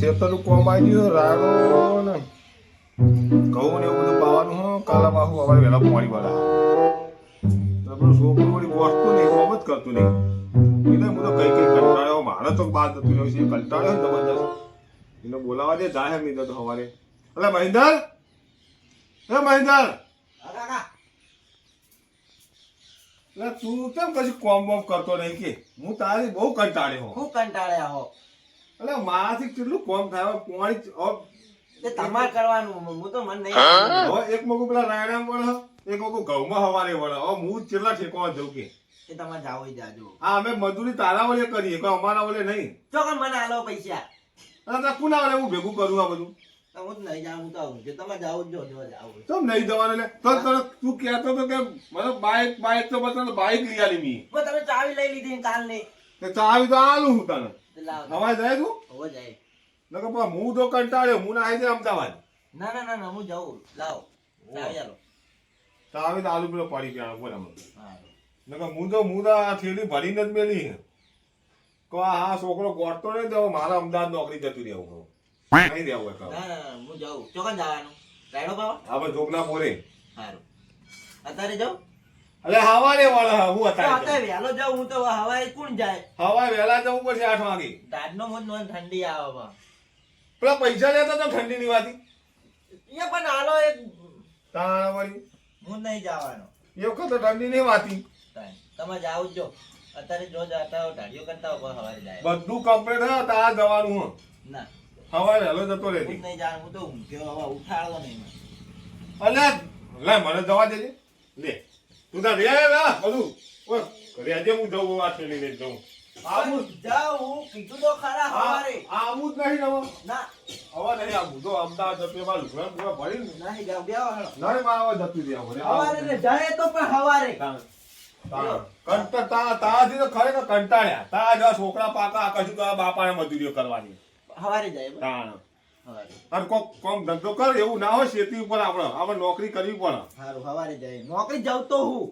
ખેતરનું કોમ આવી ગયું રાડો ને ઘઉં ને એવું બધું પાવાનું હું, કાલા બાહુ અમારે વહેલા પોણી વાળા. આપણું છોકરું વળી ગોઠતું નહીં, કોમ જ કરતું નહીં. એટલે હું તો કઈ કઈ કંટાળ્યો, મારે તો બાદ જતું રહ્યું છે, કંટાળ્યો ને જબરજસ્ત. એને બોલાવા દે જાય નહીં તો સવારે. એટલે મહિન્દર? હે મહિન્દર એટલે તું કેમ પછી કોમ બોમ કરતો નહીં કે? હું તારી બહુ કંટાળ્યો હું કંટાળ્યા હો એટલે મારાથી કેટલું કોમ થાય? પોણી તમારે કરવાનું હું તો મન નહીં એક મગું પેલા રાયણા વળે એક મગું ઘઉંમાં હવારે વળે હવે હું કેટલા ઠેકવા જઉં કે? એ તમારે જાવો જાજો. હા અમે મજૂરી તારા વળે કરીએ કોઈ અમારા વળે નહીં. ચોકન મને આલો પૈસા. અને કોના વડે હું ભેગું કરું આ બધું? તો હું જ નહીં જાઉં હું તો આવું છું. તમે જાઓ જ જો જાઓ ચમ નહીં જવાનું એટલે? તો તને તું કહેતો તો કે મને બાઈક બાઇક તો બતાવ બાઈક લઈ આલી મી. પણ તમે ચાવી લઈ લીધી કાલની તે ચાવી તો આલું હું તને. તે જાય તું? હોવો જાય. નકર પણ હું તો કંટાળ્યો હું ના આવી જાય અમદાવાદ. ના ના ના ના હું જાઉં. લાવો. ચાવી આલો. ચાવી તો આલુ પેલો પડી ગયા બોલ હારું. નકર હું તો હું તો થેલી ભરીને જ મેલી. કહો આ હા છોકરો ગોઠતો નહીં તો મારા અમદાવાદ નોકરી જતું રહેવું. નહીં રહેવું એ ના ના ના હું જાઉં. ચોકન જવાનું. રાયડો પાવા આપણે જોગના પોરે સારું અત્યારે જાઉં? અરે હવારે વાળા હું તો અત્યારે વહેલો જાઉં હું તો હવારે કોણ જાય? હવા વહેલા જવું પડશે આઠ વાગે. દાદનો મોજ ઠંડી આવે બા. પેલા પૈસા લેતા તો ઠંડી ની વાતી. એ પણ હાલો એક તાણા વળી. હું નહીં જવાનો. એ વખત તો ઠંડી ની વાતી. તમે જાઓ જ જો. અત્યારે જો જાતા હો ઢાળીઓ કરતા હો પણ હવારે જાય. બધું કમ્પ્લીટ થયો તાર જવાનું હું ના. હવારે હલો જતો હું નહીં જવાનું હું તો ઊંઘ્યો હવે ઉઠાડો નહીં. અલે લે મને જવા દેજે. લે તું તાર રે ના બધું. ઓય ઘરે આજે હું જઉં આ થેલી લઈને જઉં. આવું જાઉં હું કીધું તો ખરા હવારે. આવું જ નહીં નવો ના. હવે નહીં આવું તો અમદાવાદ જતું એમાં લુગડા બુગડા ભરીને. નહીં જાઉં બેહો હેડો. નહીં માં આવે જતું રહ્યા મને હવારે જાય તો પણ હવારે. તારાથી તો ખરેખર કંટાળ્યા. તારા જેવા છોકરા પાકા કશું તો આ બાપાને મજૂરીઓ કરવાની. હવારે જાય હા. અને કોક કોમ ધંધો કર એવું ના હોય શેતી ઉપર આપણે. આપણે નોકરી કરવી પડે. સારું હવારે જાય. નોકરી જાવ તો હું.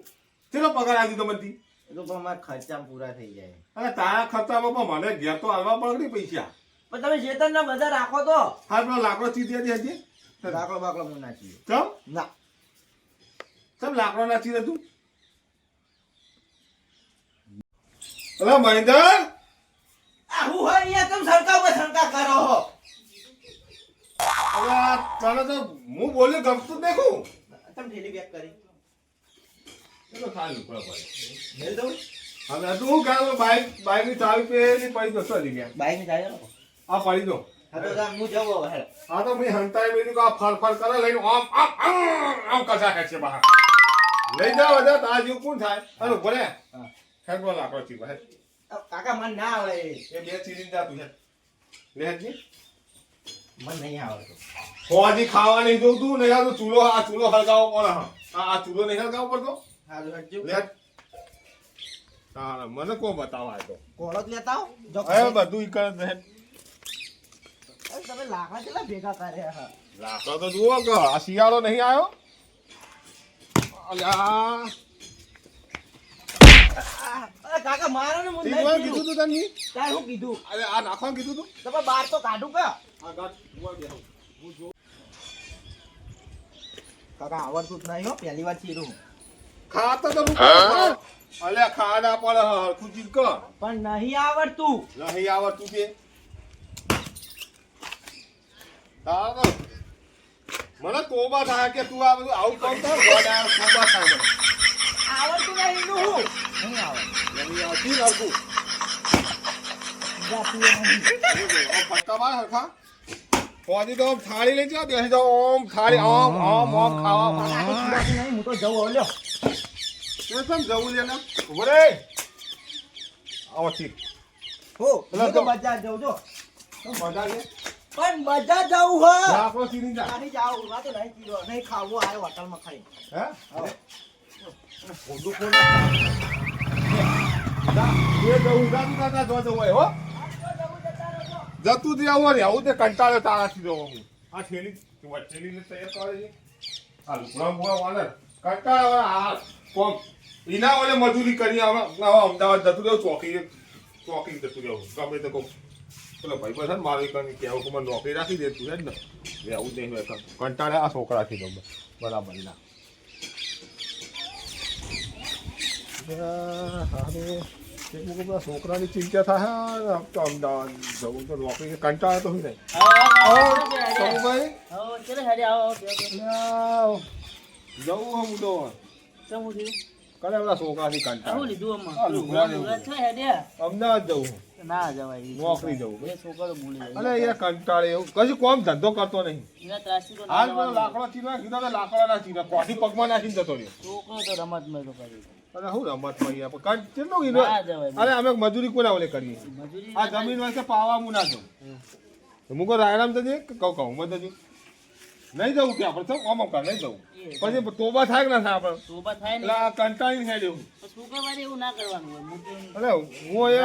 ચેલો પગાર આવી તો એ તો પણ મારા ખર્ચા પૂરા થઈ જાય. અને તારા ખર્ચામાં પણ મને ઘેર તો આવવા પડે પૈસા. પણ તમે શેતરના બધા રાખો તો. હા પેલો લાકડો ચીધી હતી હજી. લાકડો બાકડો હું નાખી ચમ? ના. ચમ લાકડો નાખી દે તું? અલા મહેન્દર? આ હું હોય અહીંયા તમે સરકા કરો હો? અલા તને તો હું બોલ્યો ગમતું જ દેખું. તમે ઠેલી બેક કરી. ખાલી પડે દઉં? હવે તું હું કામ બાઈક બાઈકની ચાવી પેલી પડી દો સરી ગયા. બાઈક ને જાય આ પડી દો હા તો મેં હંતાય હવે આ મેં આ ફર ફર કરે લઈને આમ આમ આમ આમ કસા ખેંચે બહાર. લઈ જાવ બધા તાર જેવું કોણ થાય? અરે ભલે. હા. ખેંચવા લાકડો ચીપા ભાઈ આ કાકા મને ના આવે એ બે ચીરીને જાતું છે લે હજી. મને નહીં આવડતું. હોજી ખાવાની જોઉં તું નહીં આ તો ચૂલો આ ચૂલો હળગાવો પડે હા આ ચૂલો નહીં હળગાવો પડતો? હારું હટજો લે. તારા મને કો બતાવા તો? કોળો જ લેતા આવો. જો હવે બધું ઈ કરે છે. અરે તમે લાકડા કેટલા ભેગા કર્યા હા લાકડો તો જુઓ કે શિયાળો નહીં આવ્યો? અલ્યા. કાકા મારો ને મને તીન કીધું કીધું તું તને? તારે હું કીધું? અરે આ નાખવાનું કીધું તું? તો બાર તો કાઢું કે? આ ગાંઠ હું બેહું. હું જો. કાકા આવડતું જ નહીં હો પહેલી વાર ચીરું. ખાતો તો. અલ્યા ખાના પડે હરખું ચીજ કર. પણ નહીં આવડતું. નહીં આવડતું કે? તારે મને કોબા થાય કે તું આ બધું આવું કામ કર ગોડા તોબા થાય આવડતું નહીં હું? નહીં આવડે નહીં આવતી પહોંચી તો થાળી લઈ જા બેસી જાઓ ઓમ થાળી ઓમ ઓમ ઓમ ખાવા હું તો જવું લ્યો કેમ જવું છે ને ઊભો રે આવો ઠીક હો તો બજાર છો તો મજા લે પણ બજાર જવું હો જા આપણો સીધી જા જાવું આ તો નહીં પીવો નહીં ખાવું આયો હોટલમાં ખાઈ હે આવો. ખોટું જતું જ આવું ને આવું તે કંટાળ્યો તારાથી જવો હું. આ છેલી થેલી તૈયાર કરે છે. આ લુકડા મુકડા વાળે કંટાળો આ કોમ એના વડે મજૂરી કરી હવે અમદાવાદ જતું રહ્યું ચોકી ચોકી જતું રહ્યો. ગમે તે કહું પેલો ભાઈ બસ મારે કઈ કહેવું કે મને નોકરી રાખી દે તું ને. એવું આવું જ નહીં કંટાળે આ છોકરાથી બરાબર, ના. છોકરાની ચિંતા થાય અમદાવાદ જવું તો નોકરી કંટાળે તો નહીં. જવું હું તો થયું? છોકરાથી કંટાળે? અમદાવાદ જવું ના જવાય નોકરી જવું. એ કંટાળે એવું કશું કોમ ધંધો કરતો નહીં હાલ. લાકડો ચીરવા કીધો લાકડા ના ચીરા કોઠી પગમાં નાખીને જતો રહ્યો છોકરો તો રમતમાં તો કરી અરે હું રમતમાં પણ કંટ- કેટલો કીધો અરે અમે મજૂરી કોના ઓલે કરીએ આ જમીન વાંચે છે પાવા હું ના જાઉં હું કહું રાયરામ જજે કહું કહું મત જજુ નહીં જવું કે આપણે તો આમ આમ કર નહીં જવું પછી તોબા થાય કે ના થાય આપણે તોબા થાય એટલે આ હેડે હું એવું ના કરવાનું અરે હું એ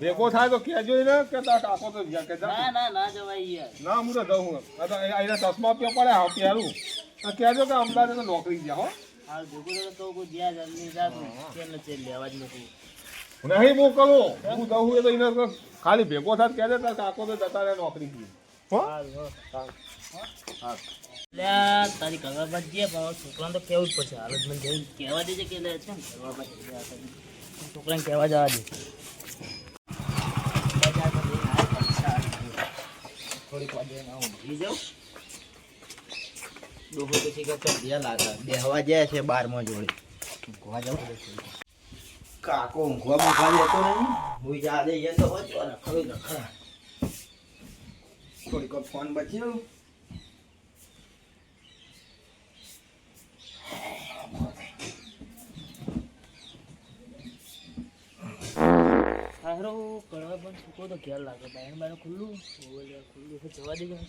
ભેગો થાય તો કહેજો ને કે તાર કાકો તો જ્યાં કે. ના ના ના જવાય યાર ના હું તો જઉં આ તો અહીંયા ચશ્મા પીવા પડે હા પહેરું કહેજો કે અમદાવાદ નોકરી ગયા હો હાલ ભેગું તો કહું કોઈ જ્યાં જલ્દી જાતું તેલ ને લેવા જ નથી. નહીં મોકલો? હું જઉં એ તો એને ખાલી ભેગો થાત તો કહેજે તાર કાકો તો જતા રહે નોકરી હો? હો. હા આ તારી કરવા બાદ જે પણ છોકરાને તો કેવું જ પડશે. હાલ જ મને જઈને કહેવા દેજે કે લે છે ને કરવા બાદ કરી. છોકરાને કહેવા જવા દે. થોડીક વાર જઈને હું ઊંઘી જાઉં. બેહવા જાય છે બારમાં જોડે. કાકો ઊંઘવા તો હોય રખડું થોડીક ફોન બચ્યો. હારો કરવા પણ ઘેર લાગે. બાયણ બાયણ ખુલ્લું. ખુલ્લું. જવા દેજો ને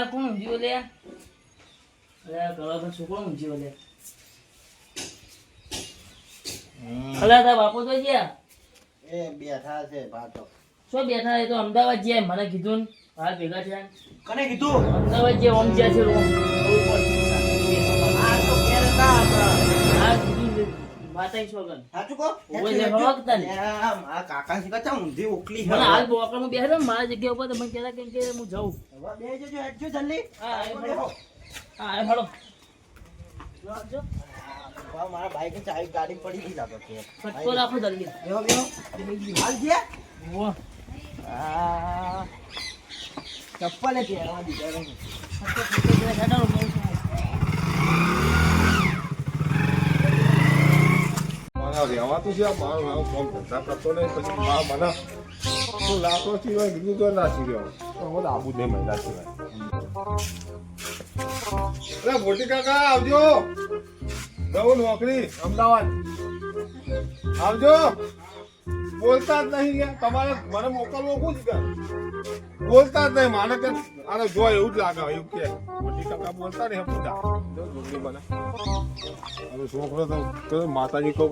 અલ્યા કોણ ઊંઘ્યો લે? અલ્યા કરવા છોકરો ઊંઘ્યો લે. અલ્યા તારા બાપો તો ગયા? એ બેઠા છે ભાતો શું બેઠા એ તો અમદાવાદ જાય મને કીધું ને. હા ભેગા થયા કને કીધું? અમદાવાદ જે ઓમ જ્યાં છે રોમ વાતાઈ સોગન સાચું લે. આ મારા કાકા ઊંધી મને હાલ મારા જગ્યા ઉપર તમે કે હું જાઉં. હવે બે જજો હેડજો જલ્દી. હા એ ફળો હા એ ફળો જો, મારા બાઈક ચાવી ગાડી પડી ગઈ લાગે કે. ફટકો રાખો જલ્દી. બેહો બેહો. હાલ જે. ઉવ્વ. આ. ચપ્પલ પહેરવા દીધા નહીં. ફટકો ફટકો મારા રહેવાતું છે આ મારું કરતો નહીં, પછી મા મને તો કીધું તો ના તો હવે આબુ નહીં મહિલા સિવાય. અરે મોટી કાકા, આવજો. જવું નોકરી. અમદાવાદ. આવજો. બોલતા જ નહીં તમારે મને મોકલવો શું છે બોલતા જ નહીં. માને કે આને જો એવું જ લાગે, એવું કે. મોટી કાકા બોલતા નહીં મને હવે છોકરો તો તો માતાજી કહો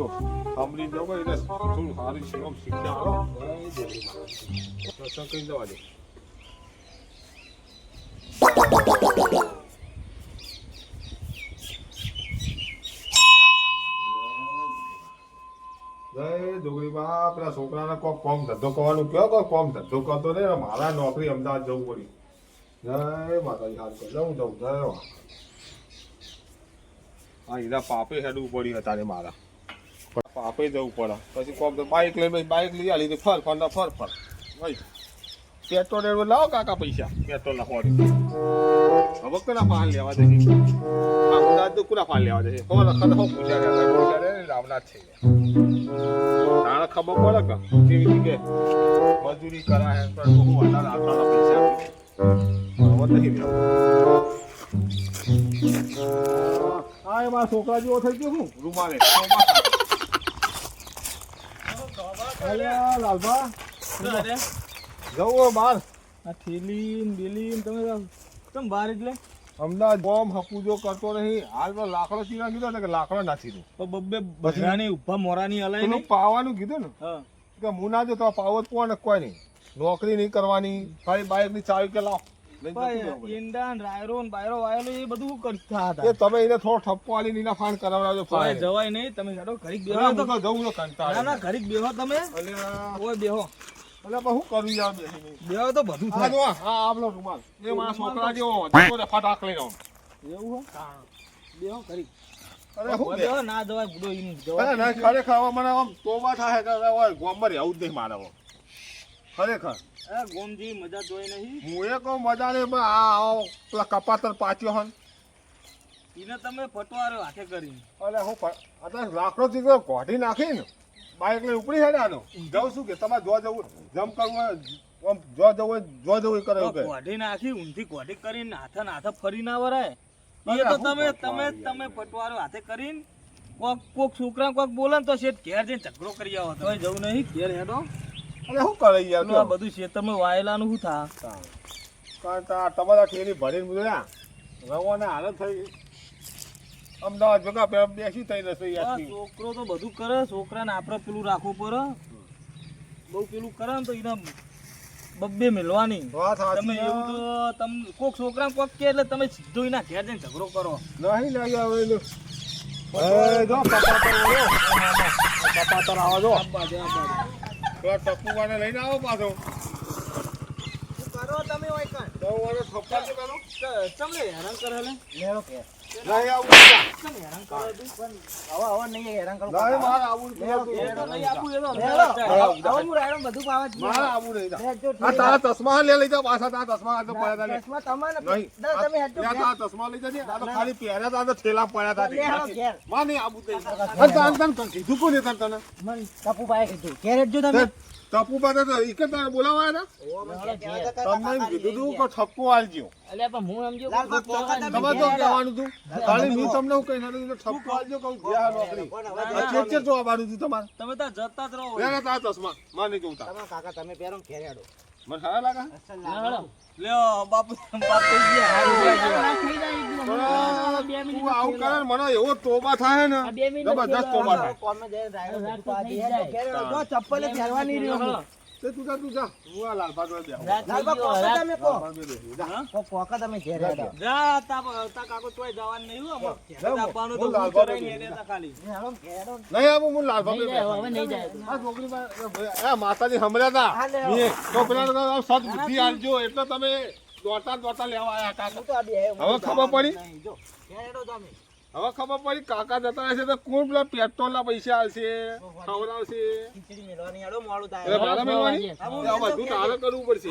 સાંભળી દો એટલે શું સારી શીખમ શીખ્યા. કહી દેવા દે. બા પેલા છોકરાને કોક કોમ ધંધો કરવાનું કયો કોઈ કોમ ધંધો કરતો ને મારા નોકરી અમદાવાદ જવું પડી. જય માતાજી, હાલ જવું જવું જય હા, એના પાપે હેડવું પડ્યું. તારે મારા. પાપે જવું પડે. પછી કોમ તો બાઇક લઈ બાઇક લઈ આલી ફર ફર ના ફર ફર. ભાઈ પેટ્રોલ એડવું લાવો કાકા પૈસા. પેટ્રોલ ના ફોડી હવે કોના પાન લેવા દે બધા તો કોના પાન લેવા દે હો રખત હો પૂછ્યા કરે? કરે રામનાથ છે. તાણે ખબર પડે કે કેવી રીતે મજૂરી કરાય પણ બહુ વધારે આપવાના પૈસા હવે નહીં હા એ મારા છોકરા જેવો થઈ ગયો હું રૂમાલે. લાલભા. જવું બહાર. આ થેલી ને બેલી તમે કેમ બહાર એટલે? અમદાવાદ બોમ્બ હપુજો કરતો નહીં હાલ તો લાકડો ચીરા કીધો ને કે લાકડો નાખી દઉં. તો બબ્બે બધાની ઊભા મોરાની હલાય પેલું નહીં? પાવાનું કીધું ને? કે મુના ના જો તો પાવો જ કોણ કોઈ નહીં? નોકરી નહીં કરવાની. ખાલી બાઇકની ચાવી કે લાવ. ઈંડા ને રાયરો ને બાયરો વાયરો એ બધું કરતા એ તમે એને થોડો ઠપકો આલી નીના ફાન કરાવડાવજો ભાઈ, જવાય નહીં તમે હેડો ઘડીક બેહો. તો જવું તો કંટાળે. ના ના ઘડીક બેહો તમે. ઓય બેહો. અલ્યા, પણ કરું યાર બેહો તો બધું આ થાય. જો, આ આપલો રૂમાલ. એ મારા છોકરા જેવો હતો ને ફટાક લઈને આવો. એવું હો? બેહો ઘડીક. અરે હું બેહો ના જવાય બુડો ઈન જવાય. ના, ખરેખર મને આમ તોબા થાય કે ઓય રહેવું જ નહીં મારે. ખરેખર. એ ગોમજી મજા જોઈ નહીં? હું એ કહું મજા નહીં પણ આ આવો પેલા કપાતર પાચ્યો હન. ઈને તમે ફટવાર્યો હાથે કરીને. અરે હું અત્યારે લાકડો થી કોઢી નાખી ને બાઈક લઈને ઉપડી હેડે આનો. જવું શું કે તમારે જો જવું જમ કરવું આમ જો જવું હોય જો જવું કરે કોઢી નાખી ઊંધી કોઢી કરીને હાથે ને હાથે ફરી ના વરાય. એ તો તમે તમે તમે પટવારો હાથે કરીને કોક કોક છોકરા કોક બોલે ને તો શેઠ ઘેર જઈને ઝઘડો કરી આવો તો જવું નહીં ઘેર હેડો. અરે શું કરે યાર પેલું આ બધું ખેતરમાં વાયેલાનું શું થા કારણ કે આ તમારા કેરી ભરીને બધું રવાને હાલત થઈ. અમદાવાદ ભેગા પે- બેસી થઈ રહેશે યાર છોકરો તો બધું કરે છોકરાને આપણે પેલું રાખવું પડે. બહુ પેલું કરે ને તો એને બબ્બે મેળવાની તમે એવું તો તમે કોક છોકરા કોક કે એટલે તમે સીધો એના ઘેર જઈને ઝઘડો કરો. નહીં નહીં હવે એનું. એ જો પપ્પા તો આવો. જો. પેલા ટકુવાને લઈને આવો પાછો. હોય કાંઈ. તો હું એને ઠપકા જ કરું. હેરાન કરે લે લેરો કે. નહીં આવું બીજા. હેરાન કરે તું હવે હવે નહીં હેરાન કરો નહીં મારે આવું નહીં. તો આપું એ તો લેરો. લેરો. હવે બધું પાવા જ મારે આવું નહીં આ તારા ચશ્મા લે લઈ જા પાછા તારા ચશ્મા આ તો પડ્યા તા ચશ્મા તમારે નહીં તમે હેડજો આ ચશ્મા લઈ જજે આ તો ખાલી પહેર્યા તા તો થેલા પડ્યા તા. માં નહીં આવું તે અને તાન કીધું કોને તાન મન ટપુભાઈએ કીધું. ઘેર જો તમે. ટપુ પાસે તો ઈ કે તને બોલાવાયા હતા તમને એમ કીધું તું કે ઠપકો આલજો. અલ્યા પણ હું સમજો લાલ બાપ કાકા તમે તમારે તો? કહેવાનું હતું ખાલી મેં તમને હું કહી નથી ઠપકો આલજો કહું? ગયા નોકરી. ચેક ચેક જોવા પાડું છું તમારે. તમે જતા જ રહો. તારા ચશ્મા જોતા કાકા તમે પહેરો. મને સારા લાગે? લ્યો બાપુ બાપુ આવું કરે મને એવો તોબા થાય ને આ બે મિનિટ જબરદસ્ત તોબા થાય. ચપ્પલે પહેરવાની રહ્યો. તે તું જા તું જા હું આ. લાલ તમે. કો- કોકા તમે ઘેર જા તા તા કાકો તોય જવાનું નહીં હો. જાઉં. આપવાનું તો તા ખાલી હેડો, ઘેર હેડો. નહીં આવું હું માં નહીં જાય બેહું. હવે નહીં જાય આ છોકરી આ માતાજી હમણાં હતા હા, લે. મેં તો પેલા સદ બુદ્ધિ આલજો એટલે તમે દોડતા દોડતા લેવા આયા કાકા તો હવે ખબર પડી જો. ઘેર તમે. હવે ખબર પડી કાકા જતા રહેશે તો કોણ પેલા પેટ્રોલ ના પૈસા આલશે? ખવડાવશે બધું તારે કરવું પડશે.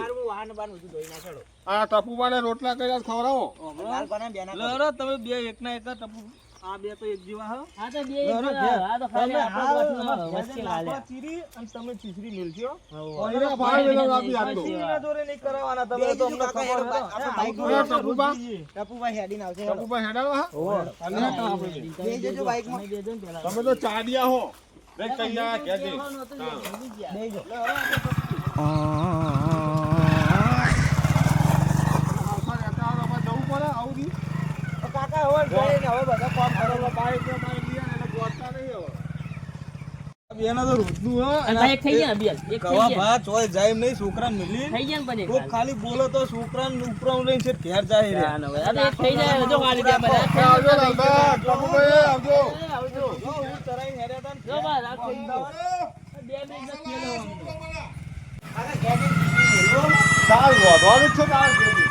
આ ટપુબાને રોટલા કર્યા ખવડાવો? તમે બે એકના એક ટપુ આ બે તો એક જેવા હા આ તો બે આ તો ખાલી તમે આપણો હાલ ગોઠનો અમાર ઘેર વચ્ચે લાલ્યા. ચીરી અને તમે ચીસરી મિલજો ઓય ભાઈ વેલો આપી આપતો ચીરીના જોડે નહીં કરાવવાના તમે તો અમને ખબર હે. આપણે બાઈક ટપુબા ટપુભાઈ આવશે ટપુબા હેડાડો હા અને આપણે બે. બે જજો બાઈકમાં. તમે બેજો પેલા. તમે તો ચાડિયા હો રે કૈયા કે દે દી કાકા હવે હવે બધા ખાલી બોલો તો છોકરા ઉપરા લઈને છે ઘેર જાય. બે મિનિટ નથી લેવાનું. કાકા ઘેર જઈને તાર વધવાનું જ છે તાર જેથી.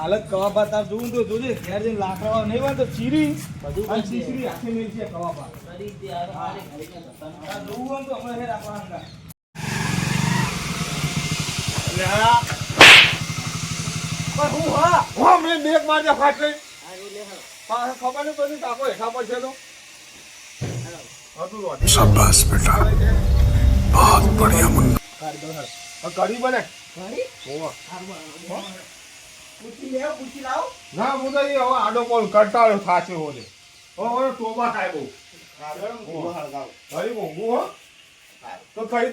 હાલત કવા ભાત તાર જોવું તો જોજે ઘેર જઈને લાકડા નહીં હોય તો ચીરી બધું અને કરી દે. ચીસરી હાથે મેલ છે કવા ભાત કરી દે, હારો, હારે ઘરે ગયા હતા. આ જોવું હોય ને તો હમણાં હેડ આપણા હંગાત. પણ હું હા હું મેં બેગ મારજે ફાટલે પાછા ખબર નહીં પડી કાકો હેઠા પડશે તો હતું રોટી. शाबाश बेटा बहुत बढ़िया मुन्ना આ કઢી બને ઘડી? પૂછી લેવો, પૂછી લાવો. ના હું તો હવે આડો કોણ કંટાળો થાશે હોને હવે ટોબા થાય બહુ. હરી મોંઘું હો. તો કઈ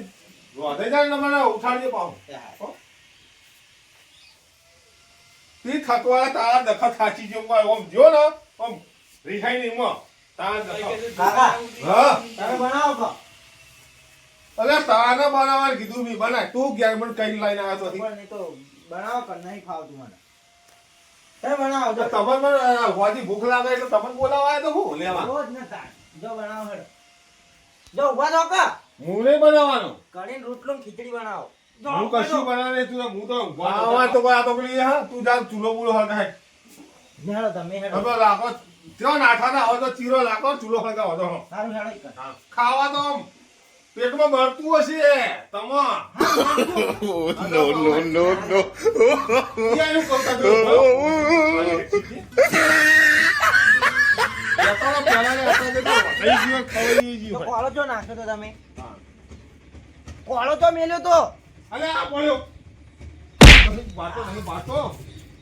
રોધે જાય ને મને ઉઠાડીએ પાઉં તી થકવા તારા દખત ખાચી જો ઓમ જો ને ઓમ રિહાઈ નહીં માં. તારા દખત કાકા, હા. તારે બનાવો. અરે તારા બનાવવાનું કીધું મી બનાય. તું ઘેર મને કઈ લઈને આવ્યો તો? પણ બનાવો કર નહીં ખાવતું મને. તમે બનાવો તો જો તમને હોજી ભૂખ લાગે એટલે તમને બોલાવાય તો હું લેવા? રોજ ન થાય. જો બનાવો હેડો. જો ઊભા થો કા? હું નહીં બનાવવાનો. કઢીને રોટલો ખીચડી બનાવો. જો હું કશું બનાવે તું હું તો આવા તો કોઈ આ તો પેલી હા તું જા ચૂલો બુલો હળગાય. હેડો તમે હેડો. હવે રાખો ત્યાં નાઠાના હોય તો ચીરો રાખો ચૂલો હળગાવો તો સારું હેડો. ખાવા તો આમ પેટમાં ભરતું હશે ને ને તો હોય. કોળો જો નાખ્યો તો તમે? હા. કોળો તો મેલ્યો તો? અલે આ બોલ્યો. પછી બાતો નહીં બાતો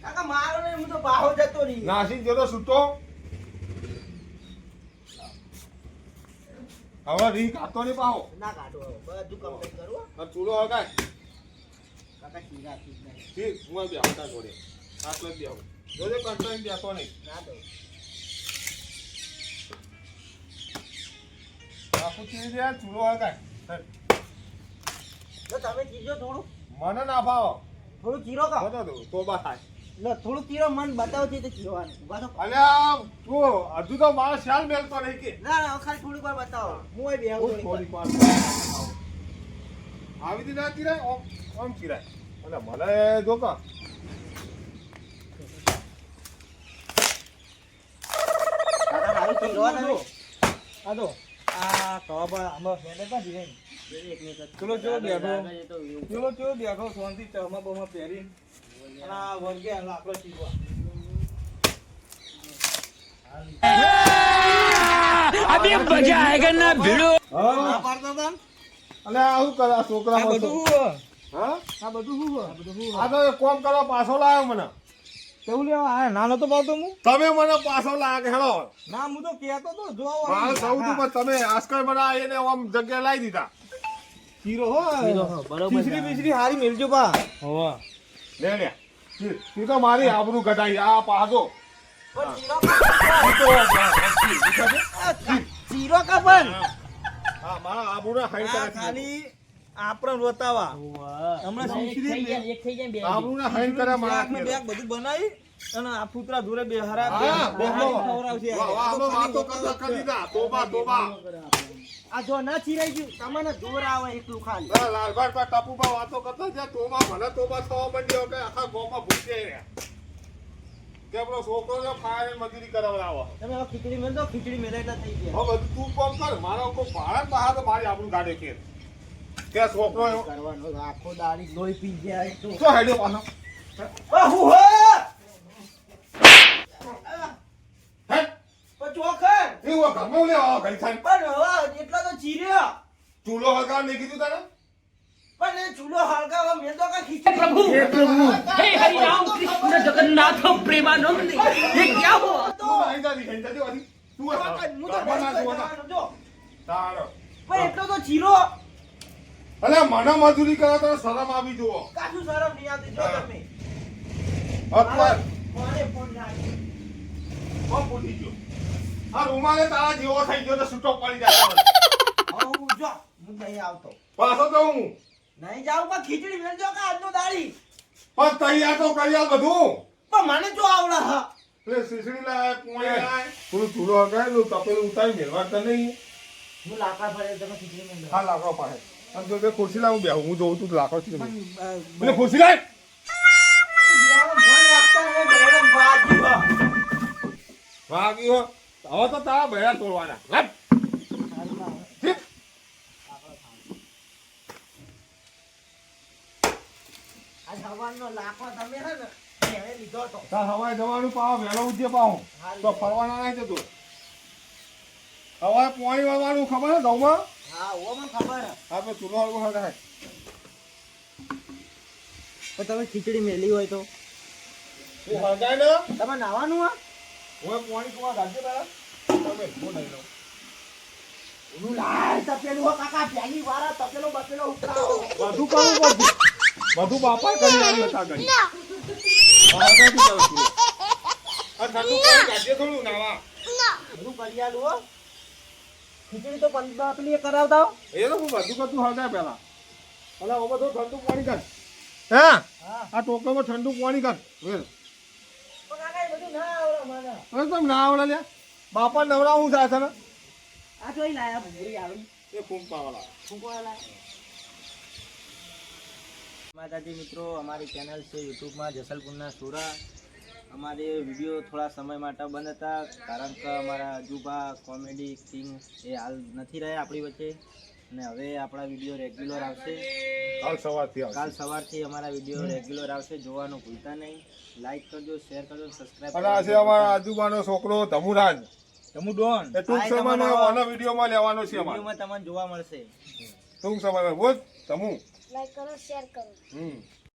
કાકા મારો નહીં હું તો બાહો જતો નહીં નાસી જતો છૂટો હવે રી કાતો નહીં પાહો. ના કાઢો હવે. બધું કમ્પ્લીટ કરું હો. આ ચૂલો હળગાય કાકા શીરા શીરા. ઠીક હું બે આવતા જોડે. આટલે જ બેહું. જોજે એમ બેસો નહીં. ના દો આખું ચીરી દે ચૂલો હળગાય જો તમે ચીજો થોડું. મને ના ભાવો. થોડું ચીરો કા બતો દઉં તો બા થાય લો થોડું ચીરો મન બતાવો છે તો ચીરવાનું ઊભા થો. અલે આ તું હજુ તો મારો ખ્યાલ મેલતો નહીં કે. ના ના ખાલી થોડીક વાર બતાવો. હું એ બેહું થોડીક વાર. આવી રીતે ના ચીરાય ઓમ ઓમ ચીરાય અને મને જો કા. કાકા સારું ચીરવા તમે. આ તો. આ કવા પર આમાં ફેલે પણ જીવે ચલો ચલો બેઠો. ચલો ચલો બેઠો. શાંતિ ચમા બમા પહેરીને. આ વર્ગે તો મને કેવું લેવા આ ના નતો પાડતો હું તમે મને પાછો લાગે હેડો ના હું તો કહેતો તો જો મારે છું તમે આજકાલ બના એને આમ જગ્યાએ લાવી દીધા હીરો હો ખીચડી બીચડી હારી મેલજો બા લે લે તું તો મારી આબરૂ ઘટાઈ આ પાસો પણ ચીરો કા- આ ચીરો કા પણ હા મારા આબરૂને હાઈ ખાલી આપણે રોતાવા હમણાં શીખી એક થઈ જાય બે આબરૂને હાઈ કરે મારા બેગ બધું બનાવી અને આ ફૂતરા દૂરે બે હરા હા, બે બોલો. ખવડાવશે વાહ, વાહ, આમાં વાતો કરતા કરી દીધા. તોબા, તોબા. આ જો ના ચીરાઈ ગયું તમને જોર આવે એટલું ખાલી લાલભાઈ ટપુભા વાતો કરતો છે, તોબા, મને તોબા થવા માંડ્યો કે આખા ગામમાં ભૂસ્યા રહ્યા. કે પેલો છોકરો ફાયર એન્ડ મજૂરી કરાવડાવો. તમે હવે ખીચડી મેલ દો ખીચડી મેલે એટલે થઈ ગયા હવે તું કોમ કર, મારા બહાર તો મારી આપણું કાઢે કે. કે છોકરો કરવાનો આખો દાડી લોહી પી ગયા તો હેડ્યો પાછો? બાહુ હો હે? પણ ચોખર એવો ગમો લે આવો ઘડી ખાન પણ હવે એટલા તો ચીર્યો. ચૂલો હળગાવ નહીં કીધું તારે? પણ એ ચૂલો હળગાવ મેં તો કા ખીચડી પ્રભુ! હે પ્રભુ હે હરિ રામ કૃષ્ણ જગન્નાથ પ્રેમાનંદ એ ક્યા હો? તો અહીં દાદી અહીં દાદી વાદી તું હું તો જો. તારો. પણ એટલો તો ચીરો. અલે મને મજૂરી કરો તો શરમ આવી જુઓ. કાશું શરમ નહીં આવતી જો તમે. અત્યાર મારે ફોન રાખી ફોન પૂછી જો આ રૂમાલે તારા જેવો થઈ ગયો તો છૂટો પડી જાય. હવે હું જો હું નહીં આવતો. પાછો તો હું. નહીં જાઉં પણ ખીચડી મેલ દો આજનો દાડી પણ તૈયાર તો કરી આલ બધું. પણ મને જો આવડે હા. એટલે શીશડી લાય પોણી લાય? થોડું ચૂલો હગાય લો તપેલું ઉતારી મેળવા તો નહીં. હું લાકડા પડે તમે ખીચડી હા લાકડો અને જો તે ખુરશી લાવું બે હું જોઉં છું લાકડો એટલે ખુરશી લાય. ફોન હવે તો તારા બહેરા તોડવાના. તો. હવાએ જવાનું પાવ વહેલો ઉઠજે પાવો તો ફરવાના નહીં જતું. હવાએ પોણી વાળવાનું ખબર છે ઘઉંમાં હા ઓ ખબર હે. આપણે ચૂલો હળવો હગાય પણ તમે ખીચડી મેલી હોય તો. તું તમે નાવાનું આ હું પાણી કુવા રાખજે તારા. તમે મો નહીં લો ઓનું લાલ તપેલું હો કાકા પહેલી વાર તપેલો બપેલો ઉતરાવો બધું કરવું પડશે બધું બાપા કરી આવ્યું હતા ઘડી હગાયથી કરું છું. આ ઠંડુ પાણી કાઢજે થોડું નાવા. બધું કરી આલું હો. ખીચડી તો પંદર પેલી એ કરાવતા હો. એ તો હું બધું કરતું હગાય પેલા અલા હવે બધું ઠંડુ પાણી કાઢ હે. હા આ ટોકરમાં ઠંડુ પાણી કર વેલ પણ કાકા એ બધું ના આવડે મને અરે તમે ના આવડે લ્યા. બાપા નવરાવું થાય છે ને? આ જોઈ લાયા ભૂરી આવી એ ફૂંપાવાળા માતાજી મિત્રો અમારી ચેનલ છે યુટ્યુબમાં જસલપુરના સુરા. અમારે વીડિયો થોડા સમય માટે બંધ હતા કારણ કે અમારા અજુબા કોમેડી કિંગ એ હાલ નથી રહ્યા આપણી વચ્ચે. અને હવે આપણા વીડિયો રેગ્યુલર આવશે. કાલ સવારથી કાલ સવારથી અમારા વીડિયો રેગ્યુલર આવશે જોવાનું ભૂલતા નહીં. લાઈક કરજો શેર કરજો સબસ્ક્રાઇબ અને આ છે અમારા આજુબાનો છોકરો ધમુરાજ ધમુડોન એ ટૂંક સમયમાં તમારો- વિડીયોમાં લેવાનો છે અમારે. વિડીયોમાં તમને જોવા મળશે. ટૂંક સમયમાં બોલ ધમુ. લાઈક કરો શેર કરો. હમ.